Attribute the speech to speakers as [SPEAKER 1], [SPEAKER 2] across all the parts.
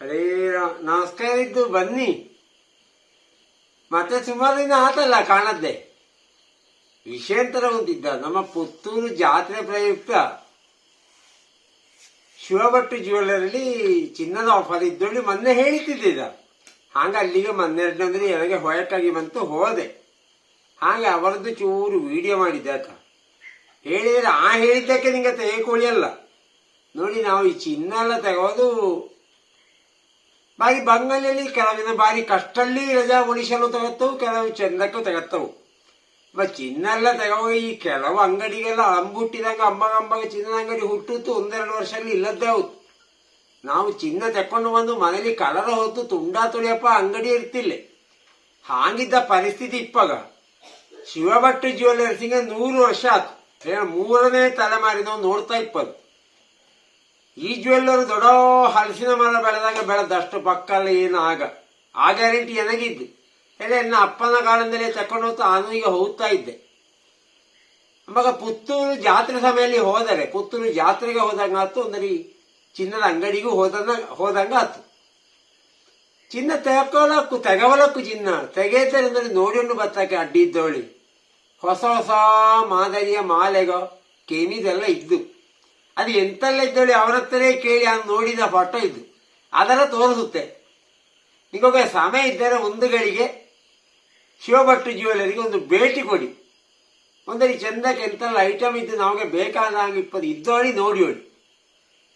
[SPEAKER 1] ಅರೇ ರಾ- ನಮಸ್ಕಾರ ಇದ್ದು ಬನ್ನಿ. ಮತ್ತೆ ಸುಮಾರು ದಿನ ಆತಲ್ಲ ಕಾಣದ್ದೆ. ವಿಷಯಾಂತರ ಹೊಂದಿದ್ದ, ನಮ್ಮ ಪುತ್ತೂರು ಜಾತ್ರೆ ಪ್ರಯುಕ್ತ ಶಿವಭಟ್ಟು ಜ್ಯುವೆಲ್ಲರಲ್ಲಿ ಚಿನ್ನದ ಆಫರ್ ಇದ್ದೊಳ್ಳಿ ಮೊನ್ನೆ ಹೇಳಿತಿದ್ದ ಹಾಗೆ ಅಲ್ಲಿಗೆ ಮೊನ್ನೆರಡು ಅಂದ್ರೆ ನನಗೆ ಹೊಯಟಾಗಿ ಬಂತು, ಹೋದೆ. ಹಾಗೆ ಅವರದ್ದು ಚೂರು ವಿಡಿಯೋ ಮಾಡಿದ್ದೆ ಆತ. ಹೇಳಿದ್ರೆ ಆ ಹೇಳಿದ್ದಕ್ಕೆ ನಿಂಗೆ ಅಲ್ಲ. ನೋಡಿ, ನಾವು ಈ ಚಿನ್ನ ಎಲ್ಲ ತೆಗೋದು ಬಾರಿ ಬಂಗಾಳಿಯಲ್ಲಿ ಕೆಲವಿನ ಬಾರಿ ಕಷ್ಟಲ್ಲಿ ರಜಾ ಉಳಿಸಲು ತಗತ್ತವು, ಕೆಲವು ಚಂದಕ್ಕೂ ತಗತ್ತವು. ಚಿನ್ನ ಎಲ್ಲ ತಗೋ, ಈ ಕೆಲವು ಅಂಗಡಿಗೆಲ್ಲ ಅಂಬುಟ್ಟಿದಾಗ ಅಮ್ಮಗ ಚಿನ್ನದ ಅಂಗಡಿ ಹುಟ್ಟುತ್ತು, ಒಂದೆರಡು ವರ್ಷದಲ್ಲಿ ಇಲ್ಲದ್ದೇ ಹೌದು. ನಾವು ಚಿನ್ನ ತಕೊಂಡು ಬಂದು ಮನೇಲಿ ಕಲರ ಹೊತ್ತು ತುಂಡಾ ತುಳಿಯಪ್ಪ ಅಂಗಡಿ ಇರ್ತಿಲ್ಲ. ಹಾಗಿದ್ದ ಪರಿಸ್ಥಿತಿ ಇಪ್ಪಾಗ. ಶಿವಭಟ್ಟು ಜ್ಯುವೆಲ್ಲರ್ಸಿಗೆ ನೂರು ವರ್ಷ ಆತು. ಮೂರನೇ ತಲೆಮಾರಿನವ್ ನೋಡ್ತಾ ಇಪ್ಪದು. ಈ ಜ್ಯುವೆಲ್ಲರು ದೊಡ್ಡ ಹಲಸಿನ ಮರ ಬೆಳೆದಾಗ ಬೆಳೆದಷ್ಟು ಪಕ್ಕಲ್ಲ ಏನು ಆಗ ಆ ಗ್ಯಾರಂಟಿ ನನಗಿದ್ದು ಹೇಳಿ ನನ್ನ ಅಪ್ಪನ ಕಾಲದಲ್ಲಿ ತಕೊಂಡು ಹೋಗ್ತಾ ನಾನು ಈಗ ಹೋಗ್ತಾ ಇದ್ದೆ. ಅಂಬಾಗ ಪುತ್ತೂರು ಜಾತ್ರೆ ಸಮಯದಲ್ಲಿ ಹೋದರೆ, ಪುತ್ತೂರು ಜಾತ್ರೆಗೆ ಹೋದಂಗೆ ಆತು ಅಂದ್ರೆ ಚಿನ್ನದ ಅಂಗಡಿಗೂ ಹೋದಂಗ ಹೋದಂಗೆ ಆತು. ಚಿನ್ನ ತೆಗೊಳಕ್ಕೂ ತೆಗವಲಕ್ಕೂ ಚಿನ್ನ. ತೆಗೆತಾರೆ ಅಂದ್ರೆ ನೋಡಿಕೊಂಡು ಬತ್ತಕ್ಕೆ ಅಡ್ಡಿ ಇದ್ದವಳಿ. ಹೊಸ ಹೊಸ ಮಾದರಿಯ ಮಾಲೆಗೋ, ಕೆಮಿದೆಲ್ಲ ಇದ್ದು. ಅದು ಎಂತಲ್ಲ ಇದ್ದೇಳಿ ಅವರ ಹತ್ರನೇ ಕೇಳಿ ಹಂಗೆ ನೋಡಿದ ಫೋಟೋ ಇದು. ಅದರ ತೋರಿಸುತ್ತೆ. ಈಗ ಸಮಯ ಇದ್ದರೆ ಒಂದು ಗಳಿಗೆ ಶಿವಭಟ್ಟು ಜ್ಯುವೆಲರಿಗೆ ಒಂದು ಭೇಟಿ ಕೊಡಿ. ಒಂದರಿ ಚಂದಕ್ಕೆ ಎಂತಲ್ಲ ಐಟಮ್ ಇದ್ದು ನಮಗೆ ಬೇಕಾದ ಹಾಗೆ ಇಪ್ಪದು ಇದ್ದೋಳಿ ನೋಡಿ ಹೋಳಿ.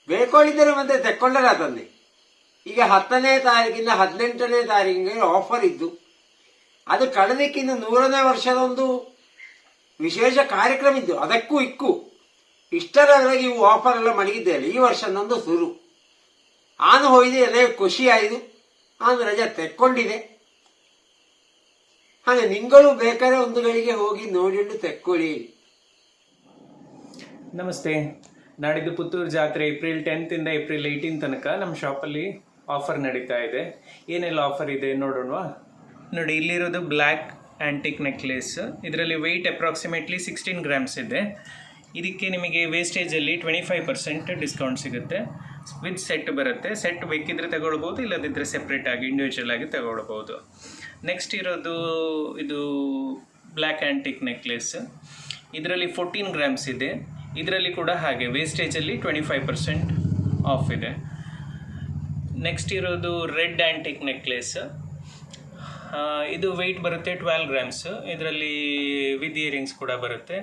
[SPEAKER 1] ಬೇಕೋಳಿದ್ದರೆ ಮತ್ತೆ ತೆಕ್ಕೊಂಡರ ತಂದೆ. ಈಗ ಹತ್ತನೇ ತಾರೀಕಿಂದ ಹದಿನೆಂಟನೇ ತಾರೀಕಿಗೆ ಆಫರ್ ಇದ್ದು, ಅದು ಕಳೆದಕ್ಕಿಂತ ನೂರನೇ ವರ್ಷದ ಒಂದು ವಿಶೇಷ ಕಾರ್ಯಕ್ರಮ ಇದ್ದು, ಅದಕ್ಕೂ ಇಕ್ಕು. ಇಷ್ಟರವರೆಗೆ ಇವು ಆಫರ್ ಎಲ್ಲ ಮಡಗಿದ್ದೇನೆ ಈ ವರ್ಷ ನಂದು ಶುರು. ಆನು ಹೋಗಿದೆ ನನಗೆ ಖುಷಿ ಆಯಿತು ಆನು ರಜಾ ತೆಕ್ಕೊಂಡಿದೆ. ಹಾಗೆ ನಿಂಗಳು ಬೇಕಾದ್ರೆ ಒಂದು ಗಳಿಗೆ ಹೋಗಿ ನೋಡಿಕೊಂಡು ತೆಕ್ಕೊಳ್ಳಿ.
[SPEAKER 2] ನಮಸ್ತೆ. ನಾಡಿದ್ದು ಪುತ್ತೂರು ಜಾತ್ರೆ ಏಪ್ರಿಲ್ ಟೆಂತಿಂದ ಏಪ್ರಿಲ್ ಏಯ್ಟೀನ್ ತನಕ ನಮ್ಮ ಶಾಪಲ್ಲಿ ಆಫರ್ ನಡೀತಾ ಇದೆ. ಏನೆಲ್ಲ ಆಫರ್ ಇದೆ ನೋಡೋಣವಾ ನೋಡಿ, ಇಲ್ಲಿರೋದು ಬ್ಲ್ಯಾಕ್ ಆ್ಯಂಟಿಕ್ ನೆಕ್ಲೇಸ್ ಇದರಲ್ಲಿ ವೆಯ್ಟ್ ಅಪ್ರಾಕ್ಸಿಮೇಟ್ಲಿ ಸಿಕ್ಸ್ಟೀನ್ ಗ್ರಾಮ್ಸ್ ಇದೆ. ಇದಕ್ಕೆ ನಿಮಗೆ ವೇಸ್ಟೇಜಲ್ಲಿ ಟ್ವೆಂಟಿ ಫೈವ್ ಪರ್ಸೆಂಟ್ ಡಿಸ್ಕೌಂಟ್ ಸಿಗುತ್ತೆ. ವಿತ್ ಸೆಟ್ ಬರುತ್ತೆ. ಸೆಟ್ ಬೇಕಿದ್ರೆ ತಗೊಳ್ಬೋದು ಇಲ್ಲದಿದ್ದರೆ ಸೆಪ್ರೇಟ್ ಆಗಿ ಇಂಡಿವಿಜುವಲ್ ಆಗಿ ತಗೊಳ್ಬೋದು. ನೆಕ್ಸ್ಟ್ ಇರೋದು, ಇದು ಬ್ಲ್ಯಾಕ್ ಆ್ಯಂಟಿಕ್ ನೆಕ್ಲೆಸ್ ಇದರಲ್ಲಿ ಫೋರ್ಟೀನ್ ಗ್ರಾಮ್ಸ್ ಇದೆ. ಇದರಲ್ಲಿ ಕೂಡ ಹಾಗೆ ವೇಸ್ಟೇಜಲ್ಲಿ ಟ್ವೆಂಟಿ ಫೈವ್ ಪರ್ಸೆಂಟ್ ಆಫ್ ಇದೆ. ನೆಕ್ಸ್ಟ್ ಇರೋದು ರೆಡ್ ಆ್ಯಂಟಿಕ್ ನೆಕ್ಲೆಸ್ ಇದು ವೆಯ್ಟ್ ಬರುತ್ತೆ ಟ್ವೆಲ್ ಗ್ರಾಮ್ಸ್ ಇದರಲ್ಲಿ ವಿತ್ ಇಯರಿಂಗ್ಸ್ ಕೂಡ ಬರುತ್ತೆ.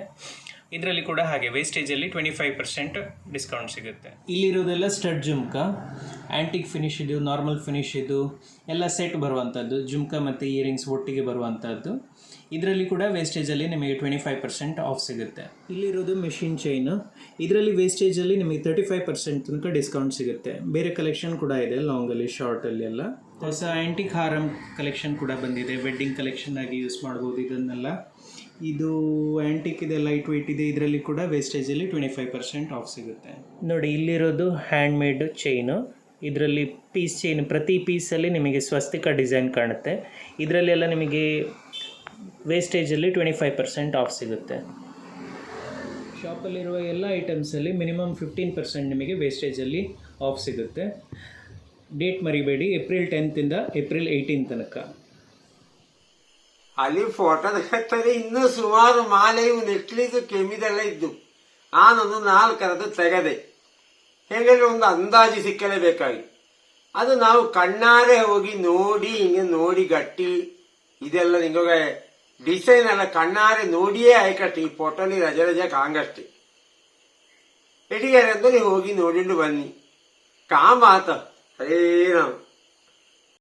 [SPEAKER 2] ಇದರಲ್ಲಿ ಕೂಡ ಹಾಗೆ ವೇಸ್ಟೇಜಲ್ಲಿ ಟ್ವೆಂಟಿ ಫೈವ್ ಪರ್ಸೆಂಟ್ ಡಿಸ್ಕೌಂಟ್ ಸಿಗುತ್ತೆ. ಇಲ್ಲಿರೋದೆಲ್ಲ ಸ್ಟಡ್ ಜುಮ್ಕ ಆ್ಯಂಟಿಕ್ ಫಿನಿಶ್ ಇದು ನಾರ್ಮಲ್ ಫಿನಿಶ್ ಇದು ಎಲ್ಲ ಸೆಟ್ ಬರುವಂಥದ್ದು ಜುಮ್ಕ ಮತ್ತು ಇಯರಿಂಗ್ಸ್ ಒಟ್ಟಿಗೆ ಬರುವಂಥದ್ದು ಇದರಲ್ಲಿ ಕೂಡ ವೇಸ್ಟೇಜಲ್ಲಿ ನಿಮಗೆ ಟ್ವೆಂಟಿ ಫೈವ್ ಪರ್ಸೆಂಟ್ ಆಫ್ ಸಿಗುತ್ತೆ. ಇಲ್ಲಿರೋದು ಮೆಷಿನ್ ಚೈನು ಇದರಲ್ಲಿ ವೇಸ್ಟೇಜಲ್ಲಿ ನಿಮಗೆ ತರ್ಟಿ ಫೈವ್ ಪರ್ಸೆಂಟ್ ತನಕ ಡಿಸ್ಕೌಂಟ್ ಸಿಗುತ್ತೆ. ಬೇರೆ ಕಲೆಕ್ಷನ್ ಕೂಡ ಇದೆ ಲಾಂಗಲ್ಲಿ ಶಾರ್ಟಲ್ಲಿ ಎಲ್ಲ. ಹೊಸ ಆ್ಯಂಟಿಕ್ ಹಾರಮ್ ಕಲೆಕ್ಷನ್ ಕೂಡ ಬಂದಿದೆ. ವೆಡ್ಡಿಂಗ್ ಕಲೆಕ್ಷನ್ ಆಗಿ ಯೂಸ್ ಮಾಡ್ಬೋದು ಇದನ್ನೆಲ್ಲ. ಇದು ಆ್ಯಂಟಿಕ್ ಇದೆ ಲೈಟ್ ವೆಯ್ಟ್ ಇದೆ, ಇದರಲ್ಲಿ ಕೂಡ ವೇಸ್ಟೇಜಲ್ಲಿ ಟ್ವೆಂಟಿ ಫೈವ್ ಪರ್ಸೆಂಟ್ ಆಫ್ ಸಿಗುತ್ತೆ. ನೋಡಿ, ಇಲ್ಲಿರೋದು ಹ್ಯಾಂಡ್ ಮೇಡ್ ಚೈನು ಇದರಲ್ಲಿ ಪೀಸ್ ಚೈನ್ ಪ್ರತಿ ಪೀಸಲ್ಲಿ ನಿಮಗೆ ಸ್ವಸ್ತಿಕ ಡಿಸೈನ್ ಕಾಣುತ್ತೆ. ಇದರಲ್ಲೆಲ್ಲ ನಿಮಗೆ ವೇಸ್ಟೇಜಲ್ಲಿ ಟ್ವೆಂಟಿ ಫೈವ್ ಪರ್ಸೆಂಟ್ ಆಫ್ ಸಿಗುತ್ತೆ. ಶಾಪಲ್ಲಿರುವ ಎಲ್ಲ ಐಟಮ್ಸಲ್ಲಿ ಮಿನಿಮಮ್ ಫಿಫ್ಟೀನ್ ಪರ್ಸೆಂಟ್ ನಿಮಗೆ ವೇಸ್ಟೇಜಲ್ಲಿ ಆಫ್ ಸಿಗುತ್ತೆ. ಡೇಟ್ ಮರಿಬೇಡಿ ಏಪ್ರಿಲ್ ಟೆಂತಿಂದ ಏಪ್ರಿಲ್ ಏಯ್ಟೀನ್ ತನಕ.
[SPEAKER 1] ಅಲ್ಲಿ ಫೋಟೋ ತೆಗೆತಾರೆ ಇನ್ನೂ ಸುಮಾರು ಮಾಲೆಯು ನೆಕ್ಲಿಸು ಕೆಮ್ಮಿದೆಲ್ಲ ಇದ್ದು ನಾನೊಂದು ನಾಲ್ಕರದ್ದು ತೆಗೆದೆ. ಹೇಗೆ ಒಂದು ಅಂದಾಜು ಸಿಕ್ಕಲೇಬೇಕಾಗಿ ಅದು ನಾವು ಕಣ್ಣಾರೆ ಹೋಗಿ ನೋಡಿ, ಹಿಂಗೆ ನೋಡಿ ಗಟ್ಟಿ, ಇದೆಲ್ಲ ನಿಮಗೆ ಡಿಸೈನ್ ಎಲ್ಲ ಕಣ್ಣಾರೆ ನೋಡಿಯೇ ಆಯ್ಕಟ್ಟಿ, ಈ ಫೋಟೋಲಿ ರಜ ರಜೆ ಕಾಂಗಷ್ಟೆ. ಎಡಿಗಾರೆ ಹೋಗಿ ನೋಡಿಂಡು ಬನ್ನಿ. ಕಾಮ ಆತ ಅರೇ ರಾಮ್.